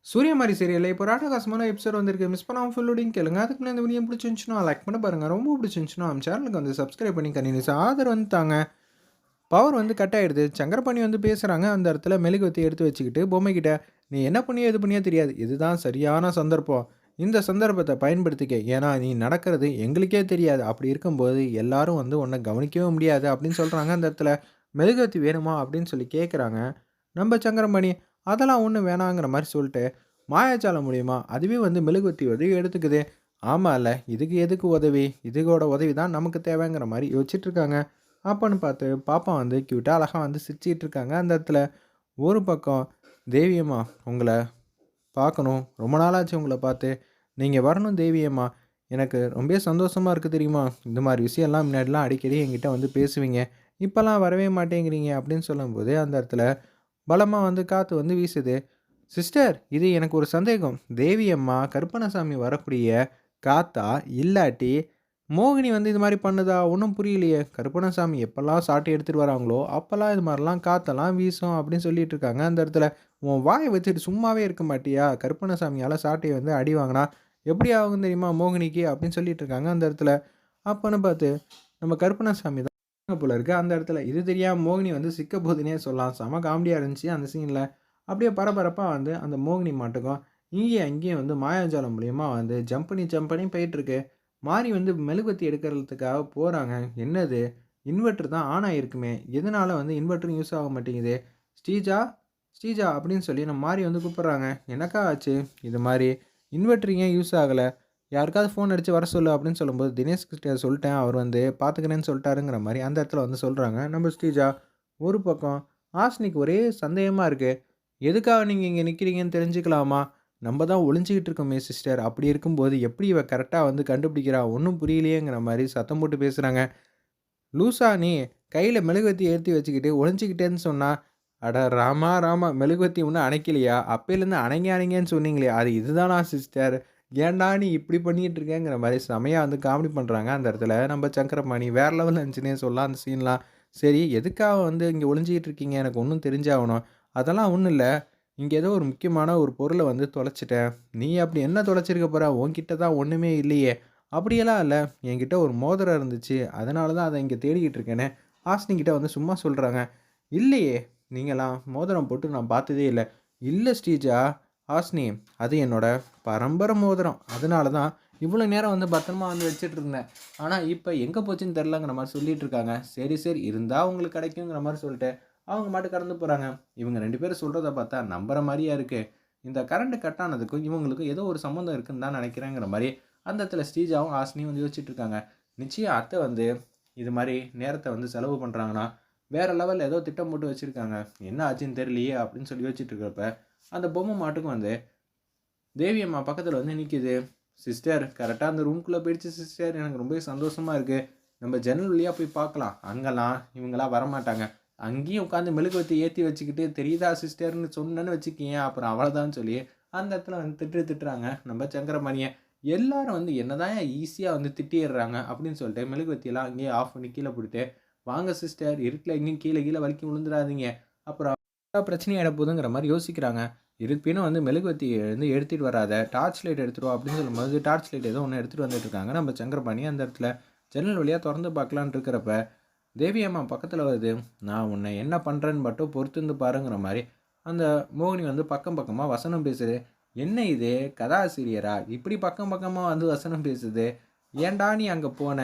சூரியமாரி சீரியல்ல இப்போ ராட்டகாசமான எபிசோட் வந்திருக்கு. மிஸ் பண்ணாம ஃபுல்லோடையும் கேளுங்க. அதுக்கு நான் இந்த வீடியோ பிடிச்சிருந்துச்சுன்னா லைக் பண்ண பாருங்கள் ரொம்ப பிடிச்சிருந்துச்சுன்னா நம்ம சேனலுக்கு வந்து சப்ஸ்கிரைப் பண்ணி கண்டினியூஸ் ஆதரவு வந்து தாங்க. பவர் வந்து கட் ஆகிடுது சங்கரபாணி வந்து பேசுகிறாங்க அந்த இடத்துல மெழுகுவத்தி எடுத்து வச்சுக்கிட்டு பொம்மைக்கிட்ட, "நீ என்ன பண்ணியோ எது பண்ணியோ தெரியாது. இதுதான் சரியான சந்தர்ப்பம். இந்த சந்தர்ப்பத்தை பயன்படுத்திக்க. ஏன்னா நீ நடக்கிறது எங்களுக்கே தெரியாது. அப்படி இருக்கும்போது எல்லாரும் வந்து உன்னை கவனிக்கவே முடியாது." அப்படின்னு சொல்கிறாங்க அந்த இடத்துல மெழுகுவர்த்தி வேணுமா? அப்படின்னு சொல்லி கேட்குறாங்க. நம்ம சங்கரபாணி, அதெல்லாம் ஒன்றும் வேணாங்கிற மாதிரி சொல்லிட்டு, மாயாஜாலம் மூலியமா அதுவே வந்து மெழுகுவர்த்தி உதவி எடுத்துக்குது. இல்லை இதுக்கு எதுக்கு உதவி? இதுகோட உதவி தான் நமக்கு தேவைங்கிற மாதிரி யோசிச்சுட்டு இருக்காங்க. அப்பன்னு பார்த்து பாப்பா வந்து கியூட்டா அழகாக வந்து சிரிச்சுட்டு இருக்காங்க. அந்த இடத்துல ஒரு பக்கம் தேவியம்மா உங்களை பார்க்கணும். ரொம்ப நாளாச்சு உங்களை பார்த்து. நீங்கள் வரணும் தேவியம்மா. எனக்கு ரொம்பவே சந்தோஷமாக இருக்குது தெரியுமா? இந்த மாதிரி விஷயம்லாம் முன்னாடிலாம் அடிக்கடி என்கிட்ட வந்து பேசுவீங்க. இப்போல்லாம் வரவே மாட்டேங்கிறீங்க அப்படின்னு சொல்லும்போது, அந்த இடத்துல பலமாக வந்து காற்று வந்து வீசுது. சிஸ்டர் இது எனக்கு ஒரு சந்தேகம். தேவி அம்மா கருப்பணசாமி வரக்கூடிய காத்தா? இல்லாட்டி மோகினி வந்து இது மாதிரி பண்ணுதா? ஒன்றும் புரியலையே. கருப்பணசாமி எப்போல்லாம் சாட்டி எடுத்துகிட்டு வராங்களோ, அப்போல்லாம் இது மாதிரிலாம் காத்தெல்லாம் வீசும் அப்படின்னு சொல்லிட்டு இருக்காங்க. அந்த இடத்துல உன் வாயை வச்சுட்டு சும்மாவே இருக்க மாட்டியா? கருப்பணசாமியால் சாட்டையை வந்து அடி வாங்கினா எப்படி ஆகும் தெரியுமா மோகினிக்கு? அப்படின்னு சொல்லிட்டு இருக்காங்க அந்த இடத்துல. அப்போன்னு பார்த்து நம்ம கருப்பணசாமி தான் போல இருக்கு. அந்த இடத்துல இது தெரியாம மோகினி வந்து சிக்க போதுன்னே சொல்லலாம். செம காமெடியா இருந்துச்சு அந்த சீன்ல. அப்படியே பரபரப்பா வந்து அந்த மோகினி மாட்டுக்கும் இங்கேயும் அங்கேயும் வந்து மாயாஜாலம் மூலியமா வந்து ஜம்ப் பண்ணி ஜம்ப் பண்ணி போயிட்டுருக்கு. மாறி வந்து மெழுகுவத்தி எடுக்கிறதுக்காக போறாங்க. என்னது இன்வெர்ட்டர் தான் ஆன் ஆகிருக்குமே எதனால வந்து இன்வெர்ட்டரும் யூஸ் ஆக மாட்டேங்குது? ஸ்ரீஜா ஸ்ரீஜா அப்படின்னு சொல்லி நம்ம மாறி வந்து கூப்பிட்றாங்க. எனக்கா ஆச்சு? இது மாதிரி இன்வெர்ட்டர் ஏன் யூஸ் ஆகலை யாருக்காவது ஃபோன் அடிச்சு வர சொல்லு அப்படின்னு சொல்லும்போது, தினேஷ் கிட்ட சொல்லிட்டேன். அவர் வந்து பார்த்துக்கிறேன்னு சொல்லிட்டாருங்கிற மாதிரி அந்த இடத்துல வந்து சொல்கிறாங்க நம்ம ஸ்ரீஜா ஒரு பக்கம் ஆஸ்னிக்கு ஒரே சந்தேகமாக இருக்குது எதுக்காக நீங்கள் இங்கே நிற்கிறீங்கன்னு தெரிஞ்சுக்கலாமா? நம்ம தான் ஒளிஞ்சிக்கிட்டு இருக்கோமே சிஸ்டர். அப்படி இருக்கும்போது எப்படி இவ கரெக்டாக வந்து கண்டுபிடிக்கிறா? ஒன்றும் புரியலையேங்கிற மாதிரி சத்தம் போட்டு பேசுகிறாங்க லூசா நீ? கையில் மெழுகுவர்த்தி ஏற்றி வச்சுக்கிட்டு ஒளிஞ்சிக்கிட்டேன்னு சொன்னால் அட ராமா ராமா! மெழுகுவர்த்தி ஒன்றும் அணைக்கலையா? அப்பையிலேருந்து அணைங்க அணைங்கன்னு சொன்னீங்களே, அது இதுதானா சிஸ்டர்? ஏன்டா நீ இப்படி பண்ணிகிட்டு இருக்கேங்கிற மாதிரி செமையாக வந்து காமெடி பண்ணுறாங்க அந்த இடத்துல. நம்ம சங்கரபாணி வேறு லெவலில் இருந்துச்சுன்னே சொல்லலாம் அந்த சீன்லாம். சரி எதுக்காக வந்து இங்கே ஒளிஞ்சிக்கிட்டு இருக்கீங்க? எனக்கு ஒன்றும் தெரிஞ்சாகணும். அதெல்லாம் ஒன்றும் இல்லை இங்கே ஏதோ ஒரு முக்கியமான ஒரு பொருளை வந்து தொலைச்சிட்டேன் நீ அப்படி என்ன தொலைச்சிருக்க போகிற உன்கிட்ட தான் ஒன்றுமே இல்லையே. அப்படியெல்லாம் இல்லை என்கிட்ட ஒரு மோதிரம் இருந்துச்சு. அதனால தான் அதை இங்கே தேடிக்கிட்டு இருக்கேனே ஆஸ்னிக்கிட்ட வந்து சும்மா சொல்கிறாங்க இல்லையே! நீங்களாம் மோதிரம் போட்டு நான் பார்த்ததே இல்லை இல்லை ஸ்டீஜா ஆஸ்னி அது என்னோட பரம்பரை மோதிரம். அதனால தான் இவ்வளோ நேரம் வந்து பத்திரமா வந்து வச்சுட்டு இருந்தேன். ஆனால் இப்போ எங்கே போச்சுன்னு தெரிலங்கிற மாதிரி சொல்லிட்டு இருக்காங்க. சரி சரி இருந்தால் உங்களுக்கு கிடைக்குங்கிற மாதிரி சொல்லிட்டு அவங்க மட்டும் கடந்து போகிறாங்க இவங்க ரெண்டு பேரும் சொல்கிறத பார்த்தா நம்புகிற மாதிரியா இருக்குது இந்த கரண்ட் கட் ஆனதுக்கும் இவங்களுக்கும் ஏதோ ஒரு சம்மந்தம் இருக்குன்னு தான் நினைக்கிறேங்கிற மாதிரி அந்த இடத்துல ஸ்ரீஜாவும் ஆசினியும் வந்து யோசிச்சுட்டு இருக்காங்க. நிச்சயம் அத்தை வந்து இது மாதிரி நேரத்தை வந்து செலவு பண்ணுறாங்கன்னா வேறு லெவலில் ஏதோ திட்டம் போட்டு வச்சுருக்காங்க என்ன ஆச்சுன்னு தெரியலையே அப்படின்னு சொல்லி யோசிச்சுட்டு இருக்கிறப்ப, அந்த பொம்மை மாட்டுக்கும் வந்து தேவி அம்மா பக்கத்தில் வந்து நிற்கிது சிஸ்டர் கரெக்டாக அந்த ரூம்குள்ளே போயிடுச்சு சிஸ்டர். எனக்கு ரொம்பவே சந்தோஷமாக இருக்குது நம்ம ஜன்னல் வழியாக போய் பார்க்கலாம். அங்கெல்லாம் இவங்களாம் வரமாட்டாங்க. அங்கேயும் உட்காந்து மெழுகுவர்த்தி ஏற்றி வச்சுக்கிட்டு தெரியுதா சிஸ்டர்ன்னு சொன்னேன்னு வச்சுக்கீங்க. அப்புறம் அவ்வளோதான்னு சொல்லி அந்த இடத்துல வந்து திட்டு திட்டுறாங்க நம்ம சங்கரமணியை. எல்லாரும் வந்து என்னதான் ஈஸியாக வந்து திட்டிடுறாங்க அப்படின்னு சொல்லிட்டு மெழுகுவத்தியெல்லாம் அங்கேயே ஆஃப் பண்ணி கீழே போட்டுட்டு, வாங்க சிஸ்டர் இருட்டில் எங்கேயும் கீழே கீழே வலிக்கி விழுந்துடாதீங்க. அப்புறம் பிரச்சனை ஆயிட போதுங்கிற மாதிரி யோசிக்கிறாங்க. இருப்பினும் வந்து மெழுகுவத்தி வந்து எடுத்துகிட்டு வராத. டார்ச் லைட் எடுத்துட்டு அப்படின்னு சொல்லும்போது, டார்ச் லைட் ஏதோ ஒன்று எடுத்துகிட்டு வந்துட்டு இருக்காங்க நம்ம சங்கரபாணி. அந்த இடத்துல ஜன்னல் வழியாக திறந்து பார்க்கலான்னு இருக்கிறப்ப, தேவி அம்மா பக்கத்தில் வருது. நான் உன்னை என்ன பண்ணுறேன்னு மட்டும் பொறுத்திருந்து பாருங்கிற மாதிரி அந்த மோகினி வந்து பக்கம் பக்கமாக வசனம் பேசுது. என்ன இது கதாசிரியரா? இப்படி பக்கம் பக்கமாக வந்து வசனம் பேசுது. ஏன்டா நீ அங்கே போன?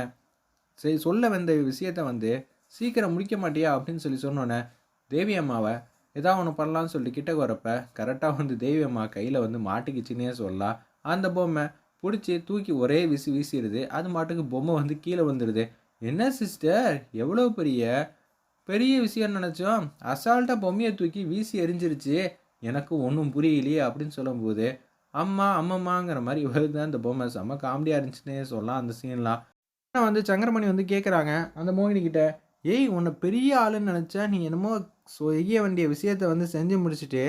சரி சொல்ல வந்த விஷயத்த வந்து சீக்கிரம் முடிக்க மாட்டியா? அப்படின்னு சொல்லி சொன்னோன்னே தேவி அம்மாவை ஏதாவது ஒன்று பண்ணலான்னு சொல்லி கிட்டக்க வரப்ப, கரெக்டாக வந்து தெய்வம்மா கையில் வந்து மாட்டிக்கிச்சுன்னே சொல்லலாம். அந்த பொம்மை பிடிச்சி தூக்கி ஒரே விசி வீசிடுது அது மாட்டுக்கு பொம்மை வந்து கீழே விழுந்துருது. என்ன சிஸ்டர் எவ்வளோ பெரிய பெரிய விஷயம் நினச்சோம் அசால்ட்டாக பொம்மையை தூக்கி வீசி எரிஞ்சிருச்சு எனக்கு ஒன்றும் புரியலையே அப்படின்னு சொல்லும்போது, அம்மா அம்மம்மாங்கிற மாதிரி வருது அந்த பொம்மை. செம்ம காமெடியாக இருந்துச்சுன்னே சொல்லலாம் அந்த சீன்லாம். ஆனால் வந்து சங்கரமணி வந்து கேட்குறாங்க அந்த மோகினி கிட்ட, "ஏய் உன்னை பெரிய ஆளுன்னு நினச்சா நீ என்னமோ செய்ய வேண்டிய விஷயத்த வந்து செஞ்சு முடிச்சுட்டு,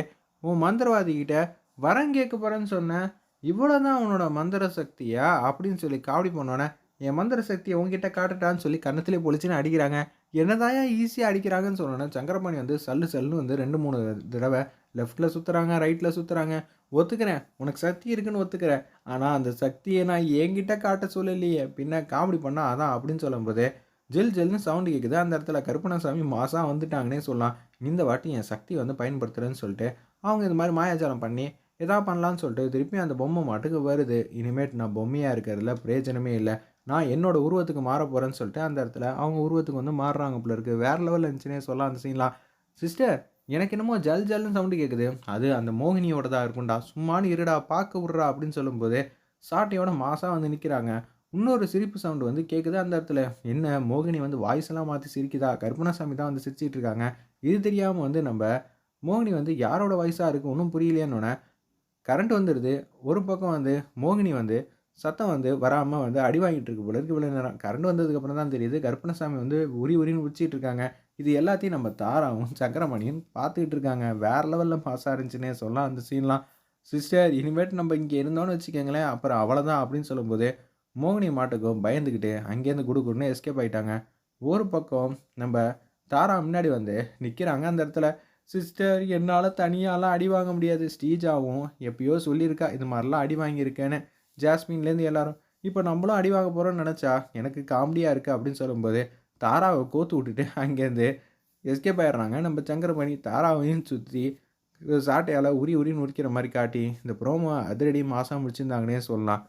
உன் மந்திரவாதிக்கிட்ட வரம் கேட்க போகிறேன்னு சொன்னேன் இவ்வளோ தான் உன்னோட மந்திர சக்தியா?" அப்படின்னு சொல்லி காமெடி பண்ணோன்னே என் மந்திர சக்தியை உங்ககிட்ட காட்டட்டான்னு சொல்லி கன்னத்திலே பொழிச்சுன்னு அடிக்கிறாங்க. என்னதாயா ஈஸியாக அடிக்கிறாங்கன்னு சொன்னோன்னே சங்கரபாணி வந்து சல்லு சல்லுன்னு வந்து ரெண்டு மூணு தடவை லெஃப்ட்டில் சுற்றுறாங்க ரைட்டில் சுற்றுறாங்க ஒத்துக்கிறேன் உனக்கு சக்தி இருக்குன்னு ஒத்துக்கிறேன் ஆனால் அந்த சக்தியை நான் என்கிட்ட காட்ட சொல்லலையே பின்ன காமெடி பண்ணால் அதான் அப்படின்னு சொல்லும்போது ஜெல் ஜெல்னு சவுண்டு கேட்குது அந்த இடத்துல கருப்பணசாமி மாதம் வந்துட்டாங்கன்னே சொல்லலாம். இந்த வாட்டி என் சக்தி வந்து பயன்படுத்துகிறேன்னு சொல்லிட்டு அவங்க இது மாதிரி மாயாஜாலம் பண்ணி எதா பண்ணலான்னு சொல்லிட்டு திருப்பி அந்த பொம்மை மாட்டுக்கு வருது. இனிமேட் நான் பொம்மையாக இருக்கிறதுல பிரயோஜனமே இல்லை. நான் என்னோடய உருவத்துக்கு மாற போகிறேன்னு சொல்லிட்டு அந்த இடத்துல அவங்க உருவத்துக்கு வந்து மாறுறாங்க போல இருக்குது வேறு லெவலில் இருந்துச்சுன்னே சொல்லலாம் அந்த சீன்லாம் சிஸ்டர் எனக்கு என்னமோ ஜல் ஜல்னு சவுண்டு கேட்குது அது அந்த மோகினியோட தான் இருக்கும்டா. சும்மானு இருடா பார்க்க விட்றா அப்படின்னு சொல்லும்போது சாட்டையோட மாசாக வந்து நிற்கிறாங்க இன்னொரு சிரிப்பு சவுண்டு வந்து கேட்குது அந்த இடத்துல என்ன மோகினி வந்து வாய்ஸ் எல்லாம் மாற்றி சிரிக்குதா? கருப்பணசாமி தான் வந்து சிரிச்சிட்டு இருக்காங்க. இது தெரியாமல் வந்து நம்ம மோகினி வந்து யாரோட வாய்ஸாக இருக்குது ஒன்றும் புரியலையேன்னொன்னே கரண்ட் வந்துடுது ஒரு பக்கம் வந்து மோகினி வந்து சத்தம் வந்து வராமல் வந்து அடி வாங்கிட்டு இருக்கு போல இருக்கு. இவ்வளோ நேரம் கரண்ட் வந்ததுக்கப்புறம் தான் தெரியுது. கருப்பணசாமி வந்து உரி உரின்னு உச்சிட்டு இருக்காங்க. இது எல்லாத்தையும் நம்ம தாராவும் சக்கரமணியும் பார்த்துக்கிட்டு இருக்காங்க. வேறு லெவலில் பாஸ் இருந்துச்சுன்னே சொல்லலாம். அந்த சீன்லாம் சிஸ்டர் இனிமேட்டு நம்ம இங்கே இருந்தோன்னு வச்சுக்கோங்களேன். அப்புறம் அவ்வளோதான் அப்படின்னு சொல்லும்போது மோகினி மாட்டுக்கும் பயந்துக்கிட்டு அங்கேருந்து குடுக்குன்னு எஸ்கேப் ஆகிட்டாங்க ஒரு பக்கம் நம்ம தாரா முன்னாடி வந்து நிற்கிறாங்க அந்த இடத்துல சிஸ்டர் என்னால் தனியாலாம் அடி வாங்க முடியாது. ஸ்டீஜாவும் எப்பயோ சொல்லியிருக்கா இது மாதிரிலாம் அடி வாங்கியிருக்கேன்னு. ஜாஸ்மின்லேருந்து எல்லாரும் இப்போ நம்மளும் அடி வாங்க போகிறோம்னு நினச்சா எனக்கு காமெடியாக இருக்குது அப்படின்னு சொல்லும்போது தாராவை கோத்து விட்டுட்டு அங்கேருந்து எஸ்கேப் ஆயிடுறாங்க. நம்ம சங்கரமணி தாராவையும் சுற்றி சாட்டையால் உரி உரி நுறுக்கிற மாதிரி காட்டி இந்த ப்ரோமோ அதிரடி மாதம் முடிச்சிருந்தாங்கன்னே சொல்லலாம்.